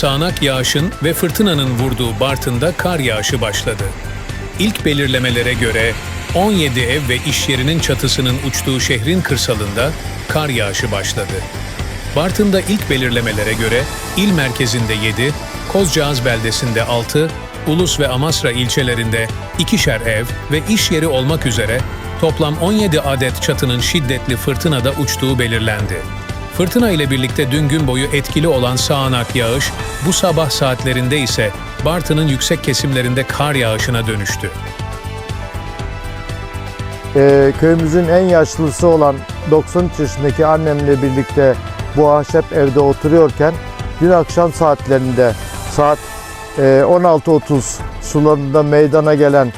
Sağanak yağışın ve fırtınanın vurduğu Bartın'da kar yağışı başladı. İlk belirlemelere göre 17 ev ve iş yerinin çatısının uçtuğu şehrin kırsalında kar yağışı başladı. Bartın'da ilk belirlemelere göre il merkezinde 7, Kozcağız beldesinde 6, Ulus ve Amasra ilçelerinde ikişer ev ve iş yeri olmak üzere toplam 17 adet çatının şiddetli fırtınada uçtuğu belirlendi. Fırtına ile birlikte dün gün boyu etkili olan sağanak yağış, bu sabah saatlerinde ise Bartın'ın yüksek kesimlerinde kar yağışına dönüştü. Ee, köyümüzün en yaşlısı olan 93 yaşındaki annemle birlikte bu ahşap evde oturuyorken dün akşam saatlerinde saat e, 16.30 sularında meydana gelen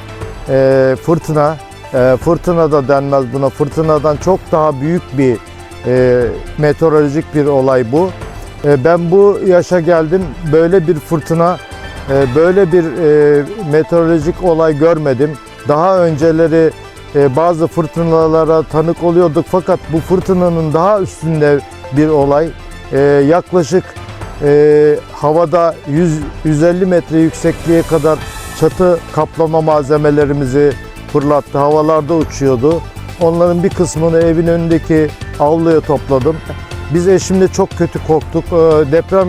e, fırtına, e, fırtına da denmez buna, fırtınadan çok daha büyük bir e, meteorolojik bir olay bu. E, ben bu yaşa geldim, böyle bir fırtına, e, böyle bir e, meteorolojik olay görmedim. Daha önceleri e, bazı fırtınalara tanık oluyorduk fakat bu fırtınanın daha üstünde bir olay. E, yaklaşık e, havada 100, 150 metre yüksekliğe kadar çatı kaplama malzemelerimizi fırlattı. Havalarda uçuyordu. Onların bir kısmını evin önündeki avluya topladım. Biz eşimle çok kötü korktuk. E, deprem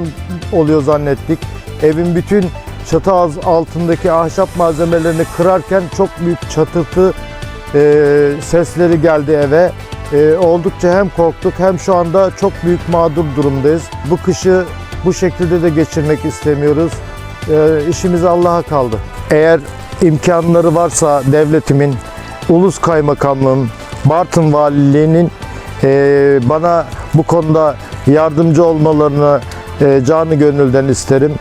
oluyor zannettik. Evin bütün çatı altındaki ahşap malzemelerini kırarken çok büyük çatırtı e, sesleri geldi eve. E, oldukça hem korktuk hem şu anda çok büyük mağdur durumdayız. Bu kışı bu şekilde de geçirmek istemiyoruz. E, işimiz Allah'a kaldı. Eğer imkanları varsa devletimin, Ulus Kaymakamlığın, Bartın Valiliğinin bana bu konuda yardımcı olmalarını e, canı gönülden isterim.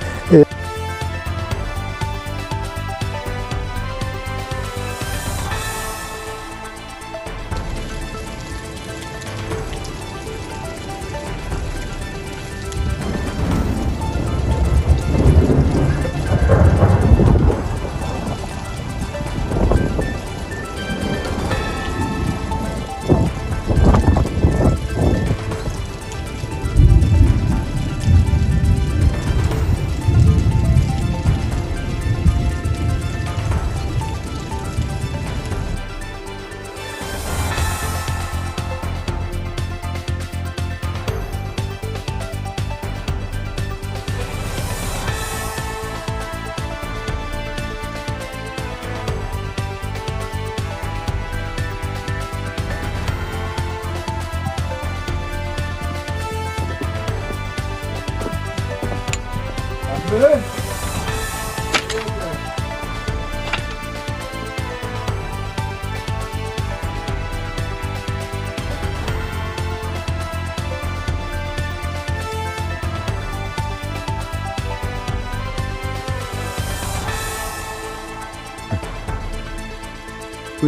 Buyur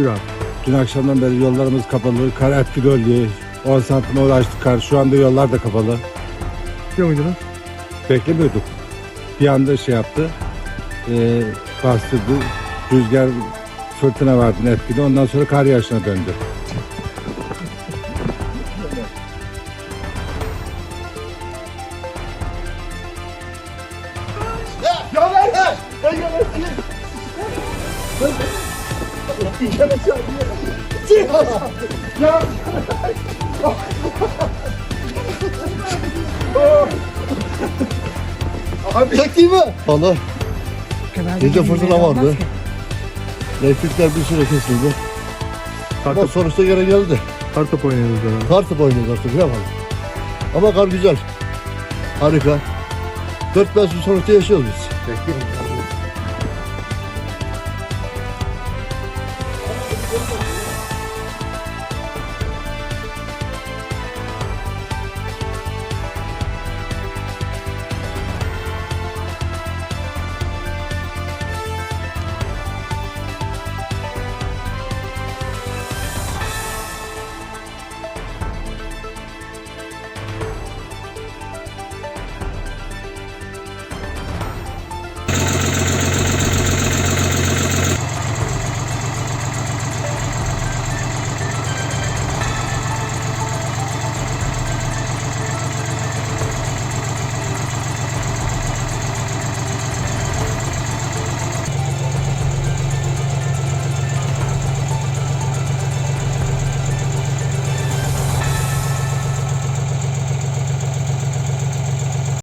abi. Dün akşamdan beri yollarımız kapalı. Kar etkili diye 10 santim uğraştık kar. Şu anda yollar da kapalı. Biliyor muydunuz? Beklemiyorduk. Bir anda şey yaptı. E, bastırdı. Rüzgar fırtına vardı etkili. Ondan sonra kar yağışına döndü. Abi çekti mi? Allah. Gece fırtına vardı. Elektrikler bir süre kesildi. Ama Kartop, sonuçta gene geldi. kartop oynuyoruz herhalde. Kar top oynuyoruz artık ne yapalım. Ama kar güzel. Harika. Dört mevsim sonuçta yaşıyoruz biz.